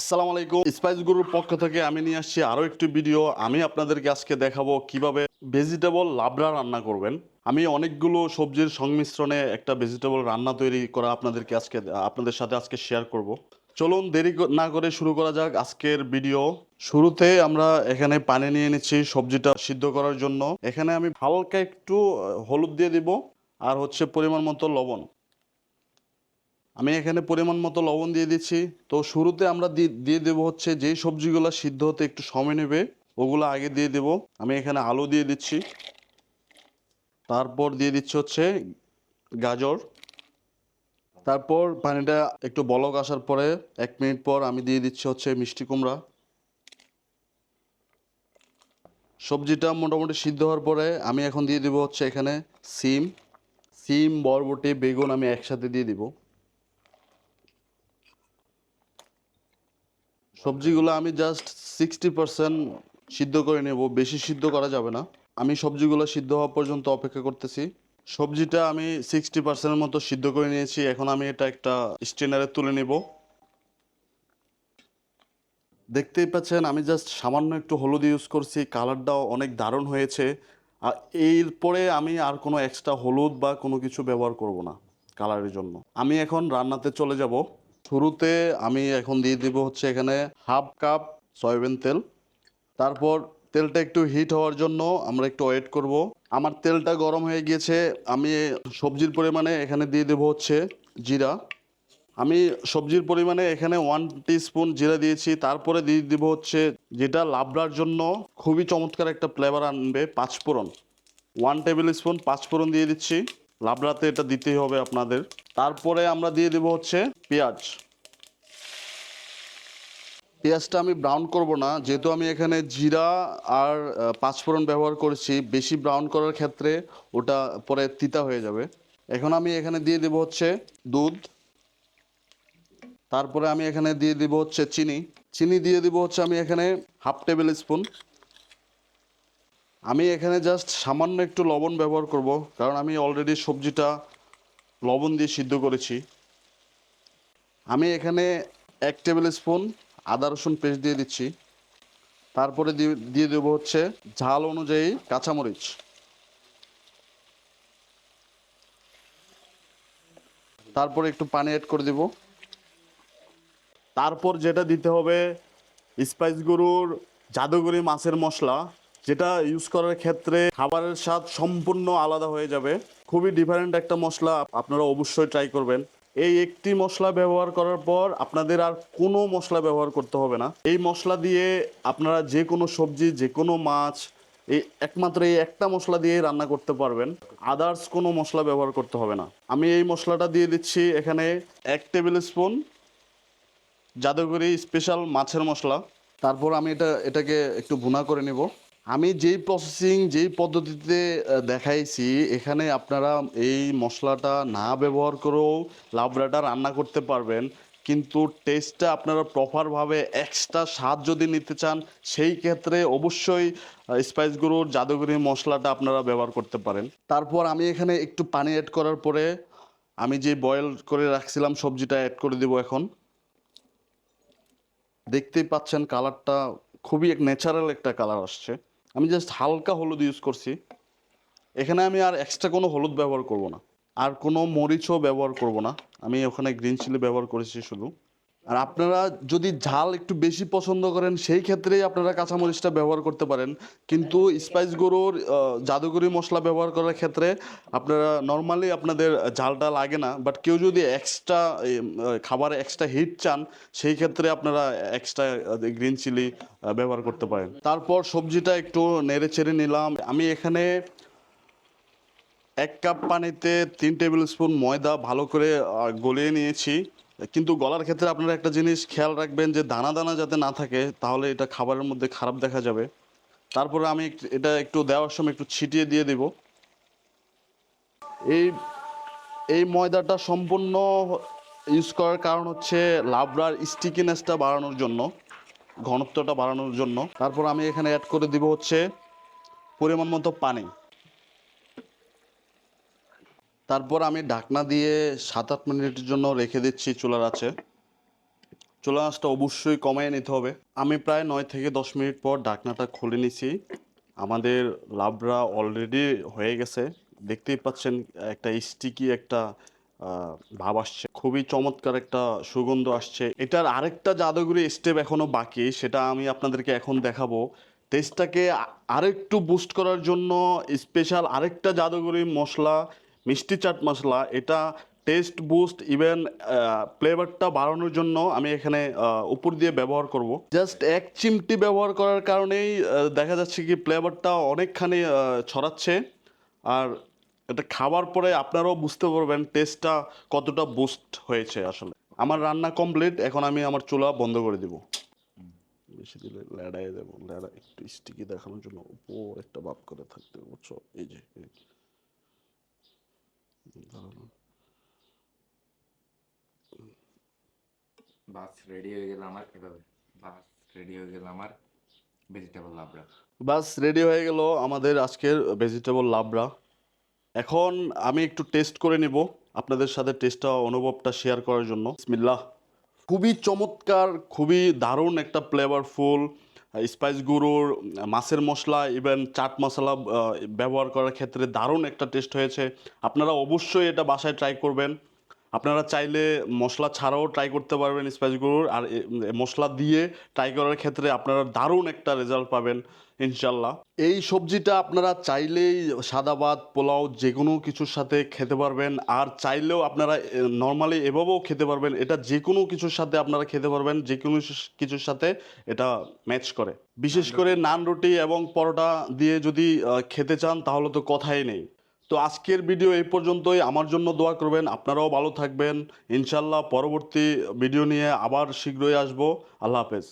আসসালামু আলাইকুম। স্পাইস গুরুর পক্ষ থেকে আমি নিয়ে আসছি আরও একটি ভিডিও আমি আপনাদেরকে আজকে দেখাবো কীভাবে ভেজিটেবল লাবড়া রান্না করবেন। আমি অনেকগুলো সবজির সংমিশ্রণে একটা ভেজিটেবল রান্না তৈরি করা আপনাদেরকে আজকে, আপনাদের সাথে আজকে শেয়ার করব। চলুন দেরি না করে শুরু করা যাক আজকের ভিডিও শুরুতে আমরা এখানে পানি নিয়ে নিচ্ছি, সবজিটা সিদ্ধ করার জন্য। এখানে আমি হালকা একটু হলুদ দিয়ে দিব, আর হচ্ছে পরিমাণ মতো লবণ। আমি এখানে পরিমাণ মতো লবণ দিয়ে দিচ্ছি। তো শুরুতে আমরা দিয়ে দেবো হচ্ছে যেই সবজিগুলো সিদ্ধ হতে একটু সময় নেবে, ওগুলো আগে দিয়ে দেব। আমি এখানে আলু দিয়ে দিচ্ছি। তারপর দিয়ে দিচ্ছি হচ্ছে গাজর। তারপর পানিটা একটু বলক আসার পরে এক মিনিট পর আমি দিয়ে দিচ্ছি হচ্ছে মিষ্টি কুমড়া। সবজিটা মোটামুটি সিদ্ধ হওয়ার পরে আমি এখন দিয়ে দিব হচ্ছে এখানে সিম। সিম, বরবটি, বেগুন আমি একসাথে দিয়ে দিব। সবজিগুলো আমি জাস্ট সিক্সটি পার্সেন্ট সিদ্ধ করে নেব, বেশি সিদ্ধ করা যাবে না। আমি সবজিগুলো সিদ্ধ হওয়া পর্যন্ত অপেক্ষা করতেছি। সবজিটা আমি সিক্সটি পার্সেন্টের মতো সিদ্ধ করে নিয়েছি, এখন আমি এটা একটা স্টেনারে তুলে নেব। দেখতেই পাচ্ছেন, আমি জাস্ট সামান্য একটু হলুদ ইউজ করছি কালারটাও অনেক দারুণ হয়েছে। আর এরপরে আমি আর কোনো এক্সট্রা হলুদ বা কোনো কিছু ব্যবহার করব না কালারের জন্য। আমি এখন রান্নাতে চলে যাব। শুরুতে আমি এখন দিয়ে দিব হচ্ছে এখানে হাফ কাপ সয়াবিন তেল। তারপর তেলটা একটু হিট হওয়ার জন্য আমরা একটু ওয়েট করব। আমার তেলটা গরম হয়ে গিয়েছে, আমি সবজির পরিমাণে এখানে দিয়ে দেবো হচ্ছে জিরা। আমি সবজির পরিমাণে এখানে ওয়ান স্পুন জিরা দিয়েছি, তারপরে দিয়ে দিব হচ্ছে যেটা লাবড়ার জন্য খুবই চমৎকার একটা ফ্লেভার আনবে, পাঁচফোড়ন। ওয়ান টেবিল স্পুন পাঁচফোড়ন দিয়ে দিচ্ছি। লাবড়াতে এটা দিতেই হবে আপনাদের। তারপরে আমরা দিয়ে দেবো হচ্ছে পেঁয়াজ। পেঁয়াজটা আমি ব্রাউন করব না, যেহেতু আমি এখানে জিরা আর পাঁচফোড়ন ব্যবহার করেছি, বেশি ব্রাউন করার ক্ষেত্রে ওটা পরে তিতা হয়ে যাবে। এখন আমি এখানে দিয়ে দেবো হচ্ছে দুধ। তারপরে আমি এখানে দিয়ে দিব হচ্ছে চিনি। চিনি দিয়ে দিব হচ্ছে আমি এখানে হাফ টেবিল স্পুন আমি এখানে জাস্ট সামান্য একটু লবণ ব্যবহার করব, কারণ আমি অলরেডি সবজিটা লবণ দিয়ে সিদ্ধ করেছি। আমি এখানে এক টেবিল স্পুন আদা রসুন পেস্ট দিয়ে দিচ্ছি। তারপরে দিয়ে দেবো হচ্ছে ঝাল অনুযায়ী কাঁচামরিচ। তারপরে একটু পানি অ্যাড করে দেব। তারপর যেটা দিতে হবে স্পাইস গরুর জাদুগরি মাছের মশলা। যেটা ইউজ করার ক্ষেত্রে খাবারের স্বাদ সম্পূর্ণ আলাদা হয়ে যাবে। খুবই ডিফারেন্ট একটা মশলা আপনারা অবশ্যই ট্রাই করবেন। এই একটি মশলা ব্যবহার করার পর আপনাদের আর কোনো মশলা ব্যবহার করতে হবে না। এই মশলা দিয়ে আপনারা যে কোনো সবজি, যে কোনো মাছ, এই একমাত্র এই একটা মশলা দিয়ে রান্না করতে পারবেন। আদার্স কোনো মশলা ব্যবহার করতে হবে না। আমি এই মশলাটা দিয়ে দিচ্ছি এখানে এক টেবিল স্পুন জাদুঘরি স্পেশাল মাছের মশলা। তারপর আমি এটা, এটাকে একটু ভুনা করে নেব। আমি যেই প্রসেসিং যেই পদ্ধতিতে দেখাইছি, এখানে আপনারা এই মশলাটা না ব্যবহার করেও লাবড়াটা রান্না করতে পারবেন। কিন্তু টেস্টটা আপনারা প্রপারভাবে এক্সট্রা স্বাদ যদি নিতে চান, সেই ক্ষেত্রে অবশ্যই স্পাইস গুঁড়োর জাদুগরি মশলাটা আপনারা ব্যবহার করতে পারেন। তারপর আমি এখানে একটু পানি অ্যাড করার পরে আমি যে বয়েল করে রাখছিলাম, সবজিটা অ্যাড করে দেবো এখন। দেখতেই পাচ্ছেন কালারটা খুবই এক ন্যাচারাল একটা কালার আসছে। আমি জাস্ট হালকা হলুদ ইউজ করছি। এখানে আমি আর এক্সট্রা কোনো হলুদ ব্যবহার করব না। আর কোনো মরিচও ব্যবহার করব না। আমি ওখানে গ্রিন চিলি ব্যবহার করেছি শুধু। আর আপনারা যদি ঝাল একটু বেশি পছন্দ করেন, সেই ক্ষেত্রেই আপনারা কাঁচামরিচটা ব্যবহার করতে পারেন। কিন্তু স্পাইস গরুর জাদুগরি মশলা ব্যবহার করার ক্ষেত্রে আপনারা নর্মালি আপনাদের ঝালটা লাগে না বাট কেউ যদি এক্সট্রা খাবারে এক্সট্রা হিট চান, সেই ক্ষেত্রে আপনারা এক্সট্রা গ্রিন চিলি ব্যবহার করতে পারেন। তারপর সবজিটা একটু নেড়ে চেড়ে নিলাম। আমি এখানে এক কাপ পানিতে তিন টেবিল স্পুন ময়দা ভালো করে গলিয়ে নিয়েছি। কিন্তু গলার ক্ষেত্রে আপনারা একটা জিনিস খেয়াল রাখবেন যে দানা দানা যাতে না থাকে, তাহলে এটা খাবারের মধ্যে খারাপ দেখা যাবে। তারপরে আমি এটা একটু দেওয়ার সময় একটু ছিটিয়ে দিয়ে দেব। এই এই ময়দাটা সম্পূর্ণ ইউজ করার কারণ হচ্ছে লাবড়ার স্টিকিনেসটা বাড়ানোর জন্য, ঘনত্বটা বাড়ানোর জন্য। তারপর আমি এখানে অ্যাড করে দিব হচ্ছে পরিমাণ মতো পানি। তারপর আমি ঢাকনা দিয়ে সাত আট মিনিটের জন্য রেখে দিচ্ছি চুলার আছে চুলা আঁচটা অবশ্যই কমায় নিতে হবে। আমি প্রায় নয় থেকে দশ মিনিট পর ঢাকনাটা খুলে নিছি। আমাদের লাবড়া অলরেডি হয়ে গেছে। দেখতেই পাচ্ছেন, একটা স্টিকি একটা ভাব আসছে। খুবই চমৎকার একটা সুগন্ধ আসছে। এটার আরেকটা জাদুঘরি স্টেপ এখনও বাকি, সেটা আমি আপনাদেরকে এখন দেখাবো। টেস্টটাকে আরেকটু বুস্ট করার জন্য স্পেশাল আরেকটা জাদুঘরি মশলা মিষ্টি চাট মশলা, এটা টেস্ট বুস্ট ইভেন ফ্লেভারটা বাড়ানোর জন্য আমি এখানে উপর দিয়ে ব্যবহার করব। জাস্ট এক চিমটি ব্যবহার করার কারণেই দেখা যাচ্ছে কি ফ্লেভারটা অনেকখানি ছড়াচ্ছে। আর এটা খাবার পরে আপনারাও বুঝতে পারবেন টেস্টটা কতটা বুস্ট হয়েছে আসলে। আমার রান্না কমপ্লিট এখন আমি আমার চুলা বন্ধ করে দিব। বেশি দিলে ল্যাড়াই দেবো। ল্যাড়া একটু স্টিকি দেখানোর জন্য উপর একটা বাপ করে থাকতে বুঝছ? এই যে। বাস রেডি হয়ে গেল আমাদের আজকের ভেজিটেবল লাবড়া। এখন আমি একটু টেস্ট করে নিব আপনাদের সাথে টেস্টটা অনুভবটা শেয়ার করার জন্য। বিসমিল্লাহ। খুবই চমৎকার, খুবই দারুণ একটা ফ্লেভারফুল স্পাইস গুঁড়োর মাছের মশলা ইভেন চাট মশলা ব্যবহার করার ক্ষেত্রে দারুণ একটা টেস্ট হয়েছে। আপনারা অবশ্যই এটা বাসায় ট্রাই করবেন। আপনারা চাইলে মশলা ছাড়াও ট্রাই করতে পারবেন স্পাইস গুঁড়োর আর মশলা দিয়ে ট্রাই করার ক্ষেত্রে আপনারা দারুণ একটা রেজাল্ট পাবেন ইনশাল্লাহ এই সবজিটা আপনারা চাইলেই সাদা ভাত পোলাও যে কোনো কিছুর সাথে খেতে পারবেন। আর চাইলেও আপনারা নর্মালি এভাবেও খেতে পারবেন। এটা যে কোনো কিছুর সাথে আপনারা খেতে পারবেন যে কোনো কিছুর সাথে এটা ম্যাচ করে। বিশেষ করে নান রুটি এবং পরোটা দিয়ে যদি খেতে চান তাহলে তো কথাই নেই। তো আজকের ভিডিও এই পর্যন্তই। আমার জন্য দোয়া করবেন। আপনারাও ভালো থাকবেন। ইনশাল্লাহ পরবর্তী ভিডিও নিয়ে আবার শীঘ্রই আসব। আল্লাহ হাফেজ।